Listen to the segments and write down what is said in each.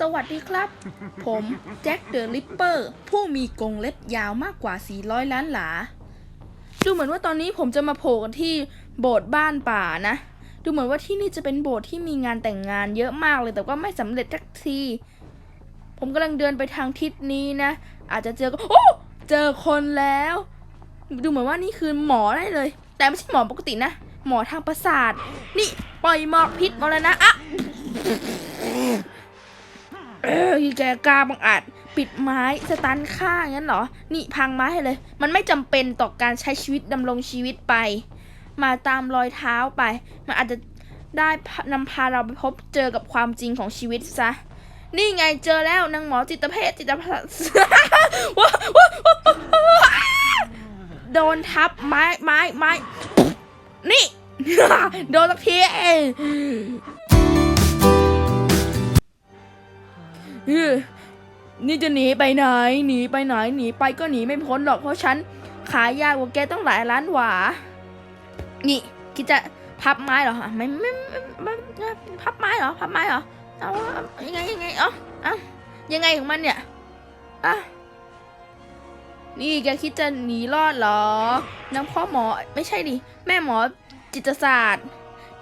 สวัสดีครับ ผมแจ็คเดอะริปเปอร์ ผู้มีกรงเล็บยาวมากกว่า 400 ล้านหลา ดูเหมือนว่าตอนนี้ผมจะมาโผล่กันที่โบสถ์บ้านป่านะ ดูเหมือนว่าที่นี่จะเป็นโบสถ์ที่มีงานแต่งงานเยอะมากเลย แต่ว่าไม่สำเร็จสักที ผมกำลังเดินไปทางทิศนี้นะ อาจจะเจอก็โอ้เจอคนแล้ว ดูเหมือนว่านี่คือหมอได้เลย แต่ไม่ใช่หมอปกตินะ หมอทางประสาท นี่ปล่อยหมอกพิษมาแล้วนะอะ ออแกกล้าบังอาจปิดไม้สตันฆ่างั้นเหรอ นี่พังไม้ให้เลย มันไม่จำเป็นต่อการใช้ชีวิตดำรงชีวิตไป มาตามรอยเท้าไป มันอาจจะได้นำพาเราไปพบเจอกับความจริงของชีวิตซะ นี่ไงเจอแล้วนางหมอจิตเภทจิตเภทว้าวว้าวว้าวว้าวโดนทับไม้ไม้ไม้ นี่ โดนสักทีเอง นี่จะหนีไปไหน หนีไปไหน หนีไปก็หนีไม่พ้นหรอกเพราะฉันขายยากกว่าแกต้องหลายล้านหวา นี่คิดจะพับไม้เหรอฮะไม่ไม่ไม่พับไม้เหรอ พับไม้เหรอ เอาเอายังไงยังไงเอ้าเอ้ายังไงของมันเนี่ยอะนี่แกคิดจะหนีรอดเหรอนางพ่อหมอไม่ใช่ดิ แม่หมอจิตศาสตร์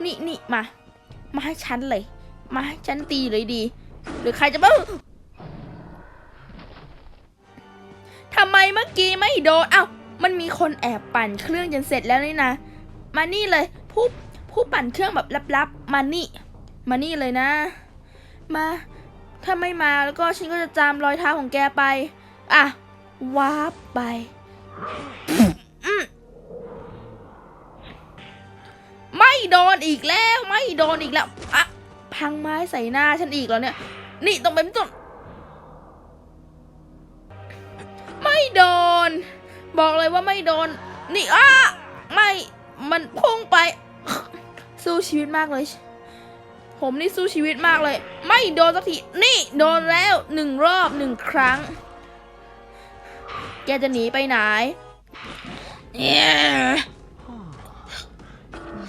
นี่นี่มา มาให้ฉันเลย มาให้ฉันตีเลยดี หรือใครจะบ้า ทำไมเมื่อกี้ไม่โดนเอ้ามันมีคนแอบปั่นเครื่องจนเสร็จแล้วนี่นะ มานี่เลย ผู้ผู้ปั่นเครื่องแบบลับๆ มานี่ มานี่เลยนะ มา ถ้าไม่มาแล้วก็ฉันก็จะจามรอยเท้าของแกไป อะวาร์ปไปไม่โดนอีกแล้ว ไม่โดนอีกแล้วอะพังไม้ใส่หน้าฉันอีกแล้วเนี่ย นี่ต้องเป็นต้น โดน บอกเลยว่าไม่โดน นี่อะไม่มันพุ่งไป สู้ชีวิตมากเลย ผมนี่สู้ชีวิตมากเลย ไม่โดนสักที นี่โดนแล้วหนึ่งรอบหนึ่งครั้ง แกจะหนีไปไหนเนี่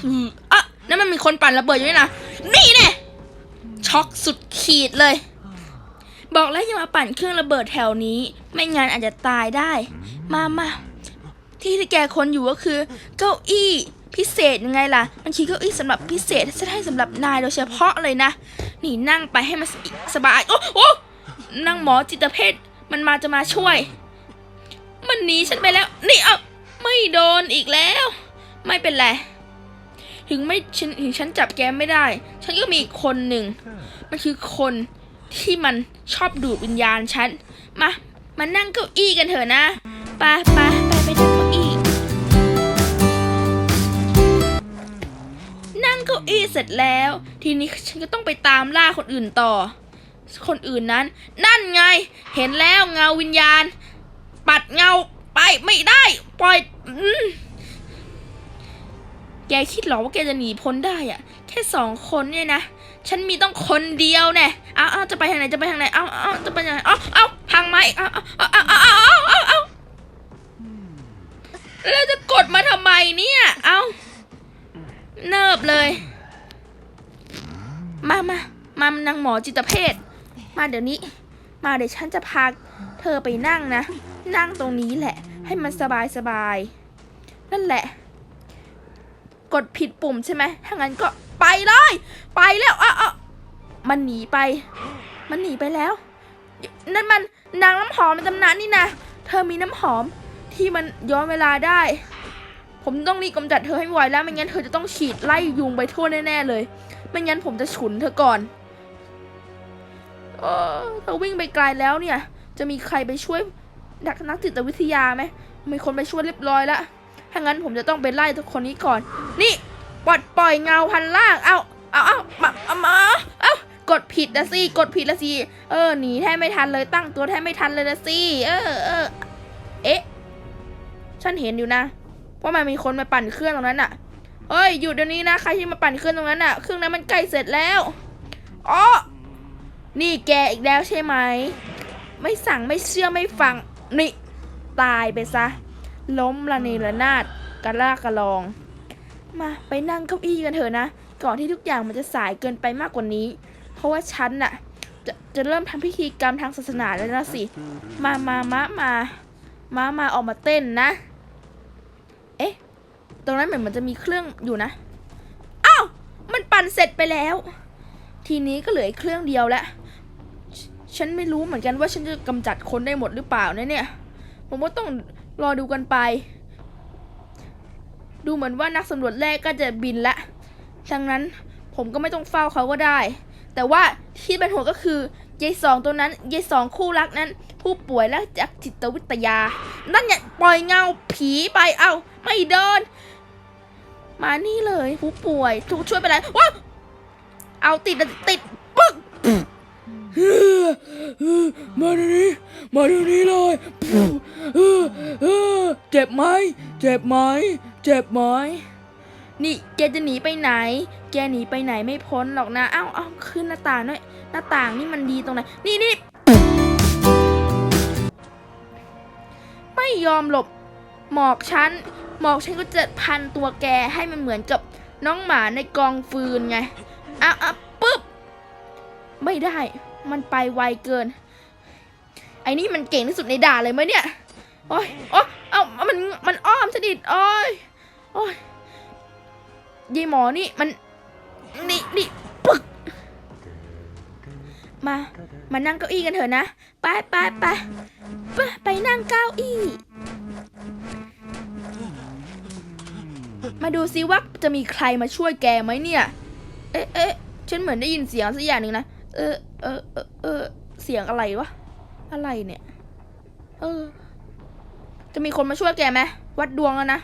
ออะนั่นมันมีคนปั่นระเบิดอยู่นี่นะ นี่แน่ช็อกสุดขีดเลย บอกแล้วอย่ามาปั่นเครื่องระเบิดแถวนี้ ไม่งั้นอาจจะตายได้ มามาที่ที่แกคนอยู่ก็คือ เก้าอี้พิเศษยังไงล่ะ มันคือเก้าอี้สำหรับพิเศษที่ให้สำหรับนายโดยเฉพาะเลยนะ นี่นั่งไปให้มันสบาย โอ้โอ้นั่งหมอจิตเภทมันมาจะมาช่วย มันหนีฉันไปแล้ว นี่เอาไม่โดนอีกแล้ว ไม่เป็นไร ถึงไม่ฉันถึงฉันจับแกไม่ได้ ฉันก็มีอีกคนหนึ่ง มันคือคน ที่มันชอบดูดวิญญาณฉัน มา มานั่งเก้าอี้กันเถอะนะไปไปไปไปนั่งเก้าอี้ นั่งเก้าอี้เสร็จแล้ว ทีนี้ฉันก็ต้องไปตามล่าคนอื่นต่อ คนอื่นนั้น นั่นไง เห็นแล้วเงาวิญญาณ ปัดเงาไปไม่ได้ ปล่อยอแกคิดเหรอว่าแกจะหนีพ้นได้อะแค่สองคนเนี่ยนะ ฉันมีต้องคนเดียวแน่เอาเอาจะไปทางไหนจะไปทางไหนเอาเอาจะไปทางไหนเอาเอาพังไหมเอาเอาเอาเอาเอาเอาเอาเราจะกดมาทำไมเนี่ยเอาเนิบเลย มามามา นางหมอจิตเภทมาเดี๋ยวนี้ มาเดี๋ยวฉันจะพาเธอไปนั่งนะ นั่งตรงนี้แหละ ให้มันสบายสบายนั่นแหละ กดผิดปุ่มใช่ไหมถ้างั้นก็ไปเลย ไปแล้วอะอะมันหนีไป มันหนีไปแล้ว นั่นมันนางน้ำหอมในตำนานนี่นะ เธอมีน้ำหอมที่มันย้อนเวลาได้ ผมต้องรีบกำจัดเธอให้ไวแล้วไม่งั้นเธอจะต้องฉีดไล่ยุงไปทั่วแน่ๆเลย ไม่งั้นผมจะฉุนเธอก่อน เออเธอวิ่งไปไกลแล้วเนี่ย จะมีใครไปช่วยนักนักจิตวิทยาไหมมีคนไปช่วยเรียบร้อยแล้ว ถ้างั้นผมจะต้องไปไล่ทุกคนนี้ก่อน นี่ปลดปล่อยเงาพันล่าง เอาเอาเอามาเอามาเอากดผิดนะสิกดผิดละสิเออหนีแทบไม่ทันเลยตั้งตัวแทบไม่ทันเลยนะสิเออเออเอ๊ะฉันเห็นอยู่นะว่ามันมีคนมาปั่นเครื่องตรงนั้นน่ะเฮ้ยหยุดเดี๋ยวนี้นะใครที่มาปั่นเครื่องตรงนั้นน่ะเครื่องนั้นมันใกล้เสร็จแล้วอ๋อนี่แกอีกแล้วใช่ไหม ไม่สั่งไม่เชื่อไม่ฟัง นี่ ตายไปซะ ล้มละเนระนาดกระลากกระลอง มาไปนั่งเก้าอี้กันเถอะนะ ก่อนที่ทุกอย่างมันจะสายเกินไปมากกว่านี้ เพราะว่าฉันน่ะ จะจะเริ่มทำพิธีกรรมทางศาสนาแล้วนะสิ มามามามามามาออกมาเต้นนะ เอ๊ะ ตรงนั้นเหมือนมันจะมีเครื่องอยู่นะ อ้าว มันปั่นเสร็จไปแล้ว ทีนี้ก็เหลือเครื่องเดียวแล้วฉันไม่รู้เหมือนกันว่าฉันจะกำจัดคนได้หมดหรือเปล่านะเนี่ย ผมว่าต้อง รอดูกันไป ดูเหมือนว่านักสำรวจแรกก็จะบินละดังนั้นผมก็ไม่ต้องเฝ้าเขาก็ได้ แต่ว่าที่เป็นห่วงก็คือยายสองตัวนั้นยายสองคู่รักนั้น ผู้ป่วยและจากจิตวิทยา นั่นเนี่ยปล่อยเงาผีไปเอ้าไม่เดิน มานี่เลยผู้ป่วยถูกช่วยไปเลยว้าเอาติดติดปึ๊ก มาเดี๋ยวนี้มาเดี๋ยวนี้เลยเจ็บไหมเจ็บไหมเจ็บไหมนี่แกจะหนีไปไหน แกหนีไปไหนไม่พ้นหรอกนะเอ้าเอ้าขึ้นหน้าต่างหน่อยหน้าต่างนี่มันดีตรงไหนนี่นี่ไม่ยอมหลบหมอกฉันหมอกฉันก็จะพันตัวแกให้มันเหมือนกับน้องหมาในกองฟืนไงอ้าวอ้าวปึ๊บ ไม่ได้ มันไปไวเกิน ไอ้นี่มันเก่งที่สุดในด่าเลยไหมเนี่ย โอ้ยโอ้เอ้ามัน มันอ้อมสนิทโอ้ยโอ้ยยายหมอนี่มัน นี่นี่ปึ๊กมา มานั่งเก้าอี้กันเถอะนะ ไปไปไปไปไปนั่งเก้าอี้ มาดูซิว่าจะมีใครมาช่วยแกไหมเนี่ย เอ๊ะเอ๊ะฉันเหมือนได้ยินเสียงสักอย่างหนึ่งนะ เออ เออเออเออเสียงอะไรวะ อะไรเนี่ย เออ จะมีคนมาช่วยแกไหมวัดดวงแล้วนะ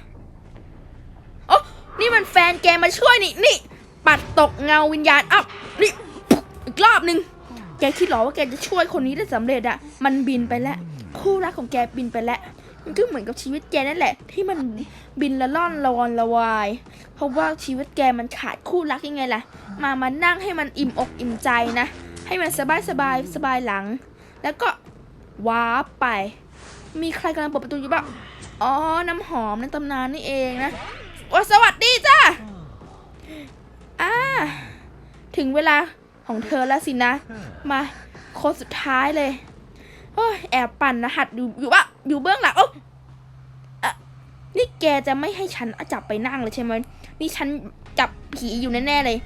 โอ้นี่มันแฟนแกมาช่วยนี่นี่ ปัดตกเงาวิญญาณอัพนี่อีกรอบหนึ่งแกคิดหรอว่าแกจะช่วยคนนี้ได้สำเร็จอะมันบินไปแล้ว คู่รักของแกบินไปแล้ว มันก็เหมือนกับชีวิตแกนั่นแหละ ที่มันบินละล่อนละวอนละวาย เพราะว่าชีวิตแกมันขาดคู่รักยังไงล่ะ มามานั่งให้มันอิ่มอกอิ่มใจนะ ให้มันสบายสบายสบายหลัง แล้วก็ว้าร์ปไป มีใครกำลังเปิดประตูอยู่บ้างอ๋อ น้ำหอมในตำนานนี่เองนะว่าสวัสดีจ้าอ่า ถึงเวลาของเธอแล้วสินะ มาคนสุดท้ายเลย โอ้ยแอบปั่นรหัสอยู่อยู่ว่าอยู่เบื้องหลังโอ้อะนี่แกจะไม่ให้ฉันจับไปนั่งเลยใช่ไหมนี่ฉันจับผีอยู่แน่ๆเลย